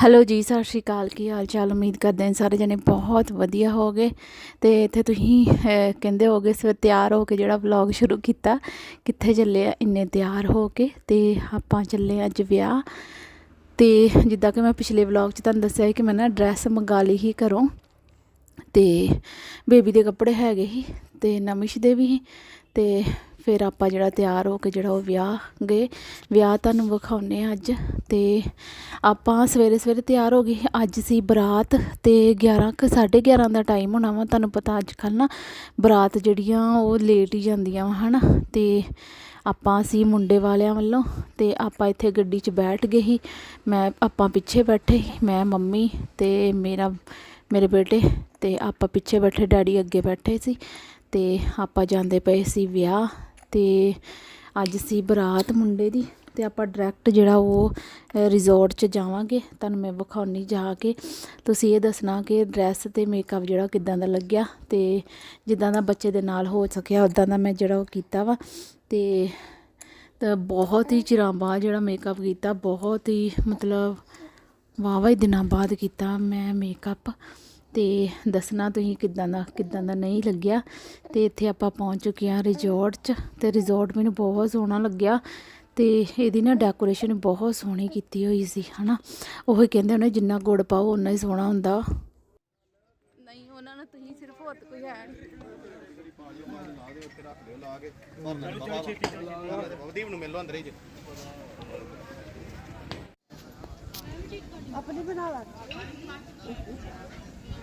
Hello ਜੀ ਸਤਿ ਸ਼੍ਰੀ ਅਕਾਲ। ਕੀ ਹਾਲ ਚਾਲ? ਉਮੀਦ ਕਰਦੇ ਹਾਂ ਸਾਰੇ ਜਣੇ ਬਹੁਤ ਵਧੀਆ ਹੋਗੇ ਤੇ ਇੱਥੇ ਤੁਸੀਂ ਅਹ, ਕਹਿੰਦੇ ਹੋਗੇ ਸਵੇਰ ਤਿਆਰ ਹੋ ਕੇ ਜਿਹੜਾ ਵਲੌਗ ਸ਼ੁਰੂ ਕੀਤਾ ਕਿੱਥੇ ਚੱਲੇ ਆ? ਇੰਨੇ ਤਿਆਰ ਹੋ ਕੇ ਤੇ ਆਪਾਂ ਚੱਲੇ ਅੱਜ ਵਿਆਹ। ਤੇ ਜਿੱਦਾਂ ਕਿ ਮੈਂ ਪਿਛਲੇ ਵਲੌਗ 'ਚ ਤੁਹਾਨੂੰ ਦੱਸਿਆ ਕਿ ਮੈਂ ਨਾ ਡਰੈਸ ਮੰਗਾ ਲਈ ਸੀ ਘਰੋਂ। ਤੇ ਬੇਬੀ ਦੇ ਕੱਪੜੇ ਹੈਗੇ ਸੀ ਤੇ ਨਮਿਸ਼ ਦੇ ਵੀ ਸੀ। ਤੇ ਫਿਰ ਆਪਾਂ ਜਿਹੜਾ ਤਿਆਰ ਹੋ ਕੇ ਜਿਹੜਾ ਉਹ ਵਿਆਹ ਗਏ, ਵਿਆਹ ਤੁਹਾਨੂੰ ਵਿਖਾਉਨੇ ਆ ਅੱਜ ਤੇ ਆਪਾਂ ਸਵੇਰੇ ਸਵੇਰੇ ਤਿਆਰ ਹੋ ਗਏ। ਅੱਜ ਸੀ ਬਰਾਤ ਤੇ 11 ਕੁ 11:30 ਦਾ ਟਾਈਮ ਹੋਣਾ ਵਾ, ਤੁਹਾਨੂੰ ਪਤਾ ਅੱਜ ਕੱਲ੍ਹ ਨਾ ਬਰਾਤ ਜਿਹੜੀਆਂ ਉਹ ਲੇਟ ਹੀ ਜਾਂਦੀਆਂ ਵਾ, ਹਨਾ? ਤੇ ਆਪਾਂ ਸੀ ਮੁੰਡੇ ਵਾਲਿਆਂ ਵੱਲੋਂ ਤੇ ਆਪਾਂ ਇੱਥੇ ਗੱਡੀ 'ਚ ਬੈਠ ਗਏ ਸੀ। ਮੈਂ, ਆਪਾਂ ਪਿੱਛੇ ਬੈਠੇ ਮੈਂ, ਮੰਮੀ ਤੇ ਮੇਰਾ, ਮੇਰੇ ਬੇਟੇ ਤੇ ਆਪਾਂ ਪਿੱਛੇ ਬੈਠੇ, ਡੈਡੀ ਅੱਗੇ ਬੈਠੇ ਸੀ ਤੇ ਆਪਾਂ ਜਾਂਦੇ ਪਏ ਸੀ ਵਿਆਹ ਅਤੇ ਅੱਜ ਸੀ ਬਰਾਤ ਮੁੰਡੇ ਦੀ ਤੇ ਆਪਾਂ ਡਾਇਰੈਕਟ ਜਿਹੜਾ ਉਹ ਰਿਜ਼ੋਰਟ 'ਚ ਜਾਵਾਂਗੇ। ਤੁਹਾਨੂੰ ਮੈਂ ਵਿਖਾਉਣੀ ਜਾ ਕੇ। ਤੁਸੀਂ ਇਹ ਦੱਸਣਾ ਕਿ ਡਰੈਸ ਤੇ ਮੇਕਅਪ ਜਿਹੜਾ ਕਿੱਦਾਂ ਦਾ ਲੱਗਿਆ ਤੇ ਜਿੱਦਾਂ ਦਾ ਬੱਚੇ ਦੇ ਨਾਲ ਹੋ ਸਕਿਆ ਉਦਾਂ ਦਾ ਮੈਂ ਜਿਹੜਾ ਉਹ ਕੀਤਾ ਵਾ। ਤੇ ਬਹੁਤ ਹੀ ਚਿਰਾਂ ਬਾਅਦ ਜਿਹੜਾ ਮੇਕਅਪ ਕੀਤਾ, ਬਹੁਤ ਹੀ ਮਤਲਬ ਵਾਹਵਾ ਹੀ ਦਿਨਾਂ ਬਾਅਦ ਕੀਤਾ ਮੈਂ ਮੇਕਅਪ ਤੇ ਦੱਸਣਾ ਤੁਸੀਂ ਕਿੱਦਾਂ ਦਾ ਕਿੱਦਾਂ ਦਾ ਨਹੀਂ ਲੱਗਿਆ। ਤੇ ਇੱਥੇ ਆਪਾਂ ਪਹੁੰਚ ਚੁੱਕੇ ਹਾਂ ਰਿਜ਼ੋਰਟ 'ਚ ਤੇ ਰਿਜ਼ੋਰਟ ਮੈਨੂੰ ਬਹੁਤ ਸੋਹਣਾ ਲੱਗਿਆ ਤੇ ਇਹਦੀ ਨਾ ਡੈਕੋਰੇਸ਼ਨ ਬਹੁਤ ਸੋਹਣੀ ਕੀਤੀ ਹੋਈ ਸੀ ਹਨਾ। ਉਹ ਕਹਿੰਦੇ ਉਹਨੇ ਜਿੰਨਾ ਗੁੜ ਪਾਓ ਉਨਾ ਹੀ ਸੋਹਣਾ ਹੁੰਦਾ। ਨਹੀਂ ਉਹਨਾਂ ਨੂੰ ਤੁਸੀਂ ਸਿਰਫ ਹੋਰ ਕੋਈ ਹੈ ਦੀਪ ਨੂੰ। ਮਿਲ ਲਓ ਅੰਦਰ ਹੀ ਜੀ ਆਪਣੀ ਬਣਾ ਲਾ।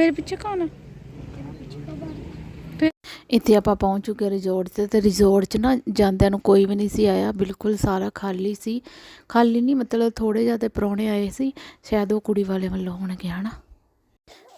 ਮੇਰੇ ਪਿੱਛੇ ਕੌਣ ਹੈ ਇੱਥੇ ਆਪਾਂ ਪਹੁੰਚ ਚੁੱਕੇ ਰਿਜ਼ੋਰਟ ਤੇ ਤੇ ਰਿਜ਼ੋਰਟ 'ਚ ਨਾ ਜਾਂਦਿਆਂ ਨੂੰ ਕੋਈ ਵੀ ਨਹੀਂ ਸੀ ਆਇਆ, ਬਿਲਕੁਲ ਸਾਰਾ ਖਾਲੀ ਸੀ। ਖਾਲੀ ਨਹੀਂ, ਮਤਲਬ ਥੋੜੇ ਜਿਹਾ ਤੇ ਪ੍ਰਾਹੁਣੇ ਆਏ ਸੀ, ਸ਼ਾਇਦ ਉਹ ਕੁੜੀ ਵਾਲੇ ਵੱਲੋਂ ਹੋਣਗੇ, ਹਨਾ?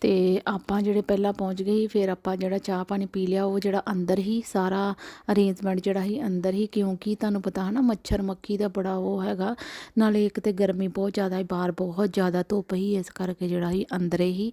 ਤੇ ਆਪਾਂ ਜਿਹੜੇ ਪਹਿਲਾਂ ਪਹੁੰਚ ਗਏ ਸੀ, ਫਿਰ ਆਪਾਂ ਜਿਹੜਾ ਚਾਹ ਪਾਣੀ ਪੀ ਲਿਆ, ਉਹ ਜਿਹੜਾ ਅੰਦਰ ਹੀ ਸਾਰਾ ਅਰੇਂਜਮੈਂਟ ਜਿਹੜਾ ਸੀ, ਅੰਦਰ ਹੀ, ਕਿਉਂਕਿ ਤੁਹਾਨੂੰ ਪਤਾ ਹੈ ਨਾ ਮੱਛਰ ਮੱਖੀ ਦਾ ਬੜਾ ਉਹ ਹੈਗਾ। ਨਾਲੇ ਇੱਕ ਤੇ ਗਰਮੀ ਬਹੁਤ ਜ਼ਿਆਦਾ ਹੈ ਬਾਹਰ ਬਹੁਤ ਜ਼ਿਆਦਾ ਧੁੱਪ ਹੀ ਇਸ ਕਰਕੇ ਜਿਹੜਾ ਸੀ ਅੰਦਰੇ ਹੀ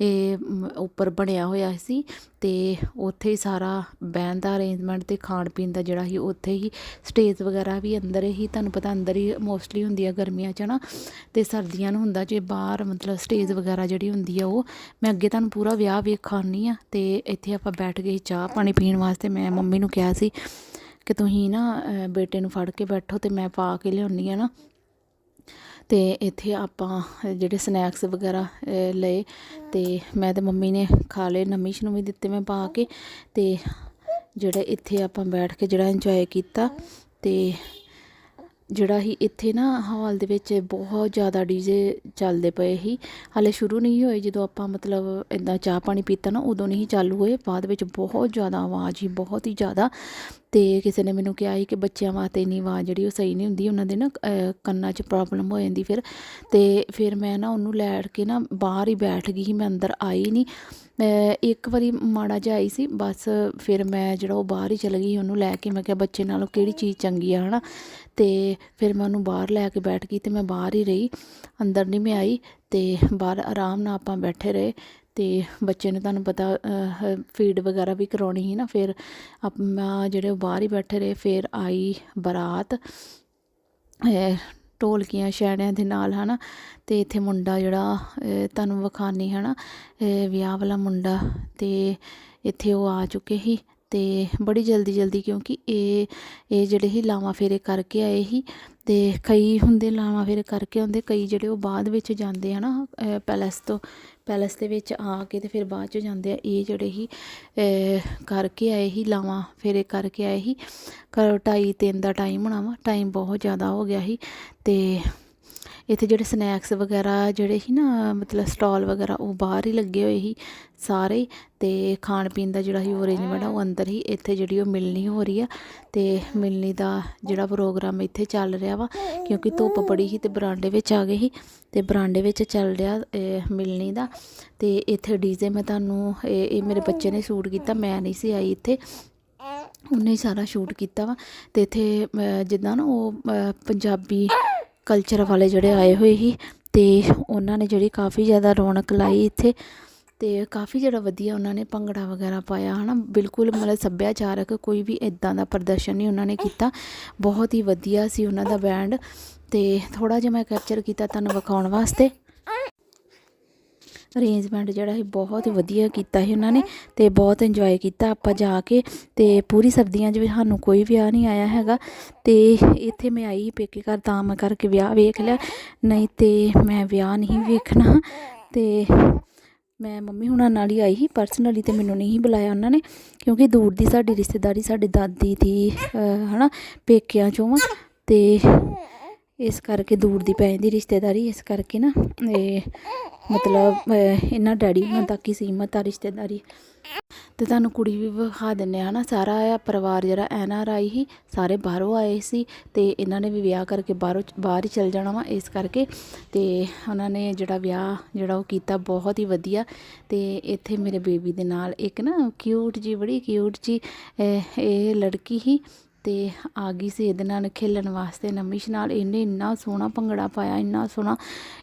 ਇਹ ਉੱਪਰ ਬਣਿਆ ਹੋਇਆ ਸੀ। ਅਤੇ ਉੱਥੇ ਹੀ ਸਾਰਾ ਬਹਿਣ ਦਾ ਅਰੇਂਜਮੈਂਟ ਅਤੇ ਖਾਣ ਪੀਣ ਦਾ ਜਿਹੜਾ ਸੀ, ਉੱਥੇ ਹੀ ਸਟੇਜ ਵਗੈਰਾ ਵੀ ਅੰਦਰ ਹੀ, ਤੁਹਾਨੂੰ ਪਤਾ ਅੰਦਰ ਹੀ ਮੋਸਟਲੀ ਹੁੰਦੀ ਆ ਗਰਮੀਆਂ 'ਚ ਨਾ ਅਤੇ ਸਰਦੀਆਂ ਨੂੰ ਹੁੰਦਾ ਜੇ ਬਾਹਰ ਮਤਲਬ ਸਟੇਜ ਵਗੈਰਾ ਜਿਹੜੀ ਹੁੰਦੀ ਆ ਉਹ। ਮੈਂ ਅੱਗੇ ਤੁਹਾਨੂੰ ਪੂਰਾ ਵਿਆਹ ਵੇਖਾਉਣੀ ਆ ਅਤੇ ਇੱਥੇ ਆਪਾਂ ਬੈਠ ਗਏ ਚਾਹ ਪਾਣੀ ਪੀਣ ਵਾਸਤੇ ਮੈਂ ਮੰਮੀ ਨੂੰ ਕਿਹਾ ਸੀ ਕਿ ਤੁਸੀਂ ਨਾ ਬੇਟੇ ਨੂੰ ਫੜ ਕੇ ਬੈਠੋ ਤੇ ਮੈਂ ਪਾ ਕੇ ਲਿਆਉਣੀ ਆ ਨਾ। ਅਤੇ ਇੱਥੇ ਆਪਾਂ ਜਿਹੜੇ ਸਨੈਕਸ ਵਗੈਰਾ ਲਏ ਅਤੇ ਮੈਂ ਤੇ ਮੰਮੀ ਨੇ ਖਾ ਲਏ ਨਮੀ ਸ਼ਨਮੀ ਦਿੱਤੇ ਮੈਂ ਪਾ ਕੇ ਅਤੇ ਜਿਹੜਾ ਇੱਥੇ ਆਪਾਂ ਬੈਠ ਕੇ ਜਿਹੜਾ ਇੰਜੋਏ ਕੀਤਾ ਅਤੇ ਜਿਹੜਾ ਹੀ ਇੱਥੇ ਨਾ ਹਾਲ ਦੇ ਵਿੱਚ ਬਹੁਤ ਜ਼ਿਆਦਾ ਡੀਜੇ ਚੱਲਦੇ ਪਏ ਸੀ। ਹਾਲੇ ਸ਼ੁਰੂ ਨਹੀਂ ਹੋਏ, ਜਦੋਂ ਆਪਾਂ ਮਤਲਬ ਇਦਾਂ ਚਾਹ ਪਾਣੀ ਪੀਤਾ ਨਾ, ਉਦੋਂ ਨਹੀਂ ਚਾਲੂ ਹੋਏ। ਬਾਅਦ ਵਿੱਚ ਬਹੁਤ ਜ਼ਿਆਦਾ ਆਵਾਜ਼ ਹੀ ਬਹੁਤ ਹੀ ਜ਼ਿਆਦਾ। ਤੇ ਕਿਸੇ ਨੇ ਮੈਨੂੰ ਕਿਹਾ ਸੀ ਕਿ ਬੱਚਿਆਂ ਵਾਸਤੇ ਇੰਨੀ ਆਵਾਜ਼ ਜਿਹੜੀ ਉਹ ਸਹੀ ਨਹੀਂ ਹੁੰਦੀ, ਉਹਨਾਂ ਦੇ ਨਾ ਕੰਨਾਂ 'ਚ ਪ੍ਰੋਬਲਮ ਹੋ ਜਾਂਦੀ ਫਿਰ। ਤੇ ਫਿਰ ਮੈਂ ਨਾ ਉਹਨੂੰ ਲੈ ਕੇ ਨਾ ਬਾਹਰ ਹੀ ਬੈਠ ਗਈ ਸੀ, ਮੈਂ ਅੰਦਰ ਆਈ ਨਹੀਂ। ਇੱਕ ਵਾਰੀ ਮਾੜਾ ਜਿਹਾ ਆਈ ਸੀ, ਬਸ ਫਿਰ ਮੈਂ ਜਿਹੜਾ ਉਹ ਬਾਹਰ ਹੀ ਚਲ ਗਈ, ਉਹਨੂੰ ਲੈ ਕੇ ਮੈਂ ਕਿਹਾ, ਬੱਚੇ ਨਾਲੋਂ ਕਿਹੜੀ ਚੀਜ਼ ਚੰਗੀ ਆ, ਹਨਾ? ਅਤੇ ਫਿਰ ਮੈਂ ਉਹਨੂੰ ਬਾਹਰ ਲੈ ਕੇ ਬੈਠ ਗਈ ਅਤੇ ਮੈਂ ਬਾਹਰ ਹੀ ਰਹੀ, ਅੰਦਰ ਨਹੀਂ ਮੈਂ ਆਈ ਅਤੇ ਬਾਹਰ ਆਰਾਮ ਨਾਲ ਆਪਾਂ ਬੈਠੇ ਰਹੇ ਅਤੇ ਬੱਚੇ ਨੂੰ ਤੁਹਾਨੂੰ ਪਤਾ ਫੀਡ ਵਗੈਰਾ ਵੀ ਕਰਾਉਣੀ ਸੀ ਨਾ ਫਿਰ ਆਪਾਂ ਜਿਹੜੇ ਉਹ ਬਾਹਰ ਹੀ ਬੈਠੇ ਰਹੇ, ਫਿਰ ਆਈ ਬਰਾਤ ਢੋਲਕੀਆਂ ਛੈਣਿਆਂ ਦੇ ਨਾਲ, ਹਨਾ, ਤੇ ਇੱਥੇ ਮੁੰਡਾ ਜਿਹੜਾ ਤੁਹਾਨੂੰ ਵਿਖਾਨੀ ਹਨਾ, ਇਹ, ਵਿਆਹ ਵਾਲਾ ਮੁੰਡਾ ਤੇ ਇੱਥੇ ਉਹ ਆ ਚੁੱਕੇ ਸੀ ਤੇ ਬੜੀ ਜਲਦੀ ਜਲਦੀ ਕਿਉਂਕਿ ਇਹ ਇਹ ਜਿਹੜੇ ਹੀ ਲਾਵਾਂ ਫੇਰੇ ਕਰਕੇ ਆਏ ਸੀ ਤੇ ਕਈ ਹੁੰਦੇ ਲਾਵਾਂ ਫੇਰੇ ਕਰਕੇ ਆਉਂਦੇ ਕਈ ਜਿਹੜੇ ਉਹ ਬਾਅਦ ਵਿੱਚ ਜਾਂਦੇ ਹਨਾ ਅਹ, ਪੈਲਸ ਤੋਂ ਪੈਲਸ ਦੇ ਵਿੱਚ ਆ ਕੇ ਤੇ ਫਿਰ ਬਾਅਦ ਚ ਜਾਂਦੇ ਆ ਇਹ ਜਿਹੜੇ ਹੀ ਕਰਕੇ ਆਏ ਹੀ ਲਾਵਾਂ ਫੇਰੇ ਕਰਕੇ ਆਏ ਹੀ ਕਰ ਢਾਈ ਤਿੰਨ ਦਾ ਟਾਈਮ ਹੋਣਾ ਵਾ ਟਾਈਮ ਬਹੁਤ ਜ਼ਿਆਦਾ ਹੋ ਗਿਆ ਸੀ ਤੇ ਇੱਥੇ ਜਿਹੜੇ ਸਨੈਕਸ ਵਗੈਰਾ, ਜਿਹੜੇ ਸੀ ਨਾ, ਮਤਲਬ ਸਟਾਲ ਵਗੈਰਾ, ਉਹ ਬਾਹਰ ਹੀ ਲੱਗੇ ਹੋਏ ਸੀ ਸਾਰੇ। ਹੀ ਤੇ ਖਾਣ ਪੀਣ ਦਾ ਜਿਹੜਾ ਸੀ ਉਹ ਅਰੇਂਜਮੈਂਟ ਆ, ਉਹ ਅੰਦਰ ਹੀ ਇੱਥੇ ਜਿਹੜੀ ਉਹ ਮਿਲਣੀ ਹੋ ਰਹੀ ਆ। ਤੇ ਮਿਲਣੀ ਦਾ ਜਿਹੜਾ ਪ੍ਰੋਗਰਾਮ ਇੱਥੇ ਚੱਲ ਰਿਹਾ ਵਾ, ਕਿਉਂਕਿ ਧੁੱਪ ਬੜੀ ਸੀ ਤੇ ਬਰਾਂਡੇ ਵਿੱਚ ਆ ਗਏ ਸੀ। ਤੇ ਬਰਾਂਡੇ ਵਿੱਚ ਚੱਲ ਰਿਹਾ ਮਿਲਣੀ ਦਾ। ਤੇ ਇੱਥੇ ਡੀਜੇ ਮੈਂ ਤੁਹਾਨੂੰ, ਇਹ ਇਹ ਮੇਰੇ ਬੱਚੇ ਨੇ ਸ਼ੂਟ ਕੀਤਾ, ਮੈਂ ਨਹੀਂ ਸੀ ਆਈ ਇੱਥੇ। ਉਹਨੇ ਸਾਰਾ ਸ਼ੂਟ ਕੀਤਾ ਵਾ। ਤੇ ਇੱਥੇ ਜਿੱਦਾਂ ਨਾ ਉਹ ਪੰਜਾਬੀ ਕਲਚਰ ਵਾਲੇ ਜਿਹੜੇ ਆਏ ਹੋਏ ਸੀ ਅਤੇ ਉਹਨਾਂ ਨੇ ਜਿਹੜੀ ਕਾਫੀ ਜ਼ਿਆਦਾ ਰੌਣਕ ਲਾਈ ਇੱਥੇ ਅਤੇ ਕਾਫੀ ਜਿਹੜਾ ਵਧੀਆ ਉਹਨਾਂ ਨੇ ਭੰਗੜਾ ਵਗੈਰਾ ਪਾਇਆ ਹੈ ਨਾ ਬਿਲਕੁਲ ਮਤਲਬ ਸੱਭਿਆਚਾਰਕ ਕੋਈ ਵੀ ਇਦਾਂ ਦਾ ਪ੍ਰਦਰਸ਼ਨ ਨਹੀਂ ਉਹਨਾਂ ਨੇ ਕੀਤਾ। ਬਹੁਤ ਹੀ ਵਧੀਆ ਸੀ ਉਹਨਾਂ ਦਾ ਬੈਂਡ ਅਤੇ ਥੋੜ੍ਹਾ ਜਿਹਾ ਮੈਂ ਕੈਪਚਰ ਕੀਤਾ ਤੁਹਾਨੂੰ ਵਿਖਾਉਣ ਵਾਸਤੇ। ਅਰੇਂਜਮੈਂਟ ਜਿਹੜਾ ਸੀ ਬਹੁਤ ਵਧੀਆ ਕੀਤਾ ਸੀ ਉਹਨਾਂ ਨੇ ਤੇ ਬਹੁਤ ਇੰਜੋਏ ਕੀਤਾ ਆਪਾਂ ਜਾ ਕੇ ਤੇ ਪੂਰੀ ਸਰਦੀਆਂ 'ਚ ਵੀ ਸਾਨੂੰ ਕੋਈ ਵਿਆਹ ਨਹੀਂ ਆਇਆ ਹੈਗਾ ਤੇ ਇੱਥੇ ਮੈਂ ਆਈ ਪੇਕੇ ਘਰ ਤਾਂ ਮੈਂ ਕਰਕੇ ਵਿਆਹ ਵੇਖ ਲਿਆ ਨਹੀਂ ਤੇ ਮੈਂ ਵਿਆਹ ਨਹੀਂ ਵੇਖਣਾ ਤੇ ਮੈਂ ਮੰਮੀ ਹੁਣਾਂ ਨਾਲ ਹੀ ਆਈ ਸੀ ਪਰਸਨਲੀ ਤੇ ਮੈਨੂੰ ਨਹੀਂ ਬੁਲਾਇਆ ਉਹਨਾਂ ਨੇ ਕਿਉਂਕਿ ਦੂਰ ਦੀ ਸਾਡੀ ਰਿਸ਼ਤੇਦਾਰੀ ਸਾਡੇ ਦਾਦੀ ਦੀ ਅਹ, ਹਨਾ ਪੇਕਿਆਂ ਚੋਂ ਵਾ ਤੇ ਇਸ ਕਰਕੇ ਦੂਰ ਦੀ ਪੈ ਜਾਂਦੀ ਰਿਸ਼ਤੇਦਾਰੀ, ਇਸ ਕਰਕੇ ਨਾ, ਇਹ ਮਤਲਬ ਇਹਨਾਂ ਡੈਡੀ ਹੁਣਾਂ ਤੱਕ ਹੀ ਸੀਮਤ ਆ ਰਿਸ਼ਤੇਦਾਰੀ। ਤੇ ਤੁਹਾਨੂੰ ਕੁੜੀ ਵੀ ਵਿਖਾ ਦਿੰਨੇ ਆ ਨਾ ਸਾਰਾ ਆ ਪਰਿਵਾਰ ਜਿਹੜਾ ਐਨ ਆਰ ਆਈ ਸੀ, ਸਾਰੇ ਬਾਹਰੋਂ ਆਏ ਸੀ ਤੇ ਇਹਨਾਂ ਨੇ ਵੀ ਵਿਆਹ ਕਰਕੇ ਬਾਹਰੋਂ, ਬਾਹਰ ਹੀ ਚਲ ਜਾਣਾ ਵਾ ਇਸ ਕਰਕੇ। ਤੇ ਉਹਨਾਂ ਨੇ ਜਿਹੜਾ ਵਿਆਹ ਜਿਹੜਾ ਉਹ ਕੀਤਾ ਬਹੁਤ ਹੀ ਵਧੀਆ। ਤੇ ਇੱਥੇ ਮੇਰੇ ਬੇਬੀ ਦੇ ਨਾਲ ਇੱਕ ਨਾ ਕਿਊਟ ਜੀ ਬੜੀ ਕਿਊਟ ਜੀ ਇਹ ਇਹ ਲੜਕੀ ਹੀ ਤੇ ਆ ਗਈ ਸੀ ਇਹਦੇ ਨਾਲ ਖੇਲਣ ਵਾਸਤੇ ਨਮਿਸ਼ ਨਾਲ ਇਹਨੇ ਇੰਨਾ ਸੋਹਣਾ ਭੰਗੜਾ ਪਾਇਆ ਇੰਨਾ ਸੋਹਣਾ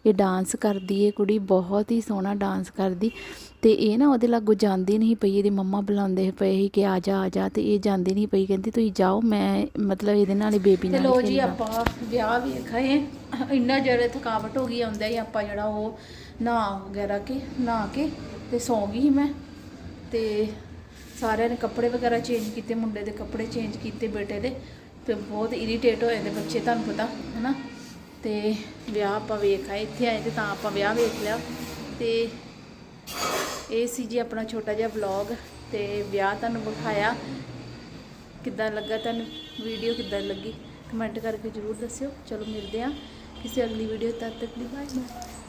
ਇਹ ਡਾਂਸ ਕਰਦੀ ਏ ਕੁੜੀ ਬਹੁਤ ਹੀ ਸੋਹਣਾ ਡਾਂਸ ਕਰਦੀ। ਤੇ ਇਹ ਨਾ ਉਹਦੇ ਲਾਗੋਂ ਜਾਂਦੀ ਨਹੀਂ ਪਈ ਇਹਦੀ ਮੰਮਾ ਬੁਲਾਉਂਦੇ ਪਏ ਸੀ ਕਿ ਆ ਜਾ ਆ ਜਾ ਤੇ ਇਹ ਜਾਂਦੀ ਨਹੀਂ ਪਈ ਕਹਿੰਦੀ ਤੁਸੀਂ ਜਾਓ ਮੈਂ ਮਤਲਬ ਇਹਦੇ ਨਾਲ ਹੀ ਬੇਬੀ ਨਾਲ ਚਲੋ ਜੀ। ਆਪਾਂ ਵਿਆਹ ਵੇਖਾਏ ਇੰਨਾ ਜ਼ਿਆਦਾ ਥਕਾਵਟ ਹੋ ਗਈ ਆਉਂਦਾ ਹੀ ਆਪਾਂ ਜਿਹੜਾ ਉਹ ਨਹਾ ਵਗੈਰਾ ਕੇ ਨਹਾ ਕੇ ਤੇ ਸੌਂ ਗਈ ਮੈਂ। ਤੇ ਸਾਰਿਆਂ ਨੇ ਕੱਪੜੇ ਵਗੈਰਾ ਚੇਂਜ ਕੀਤੇ, ਮੁੰਡੇ ਦੇ ਕੱਪੜੇ ਚੇਂਜ ਕੀਤੇ, ਬੇਟੇ ਦੇ, ਤੇ ਬਹੁਤ ਇਰੀਟੇਟ ਹੋਏ ਦੇ ਬੱਚੇ ਤੁਹਾਨੂੰ ਪਤਾ, ਹਨਾ? ਤੇ ਵਿਆਹ ਆਪਾਂ ਵੇਖ ਆਏ, ਇੱਥੇ ਆਏ ਤੇ ਤਾਂ ਆਪਾਂ ਵਿਆਹ ਵੇਖ ਲਿਆ। ਤੇ ਇਹ ਸੀ ਜੀ ਆਪਣਾ ਛੋਟਾ ਜਿਹਾ ਵਲੌਗ ਤੇ ਵਿਆਹ ਤੁਹਾਨੂੰ ਵਿਖਾਇਆ। ਕਿੱਦਾਂ ਲੱਗਾ ਤੁਹਾਨੂੰ ਵੀਡੀਓ ਕਿੱਦਾਂ ਲੱਗੀ? ਕਮੈਂਟ ਕਰਕੇ ਜਰੂਰ ਦੱਸਿਓ। ਚਲੋ ਮਿਲਦੇ ਆ ਕਿਸੇ ਅਗਲੀ ਵੀਡੀਓ ਤਦ ਤੱਕ ਲਈ ਬਾਏ ਬਾਏ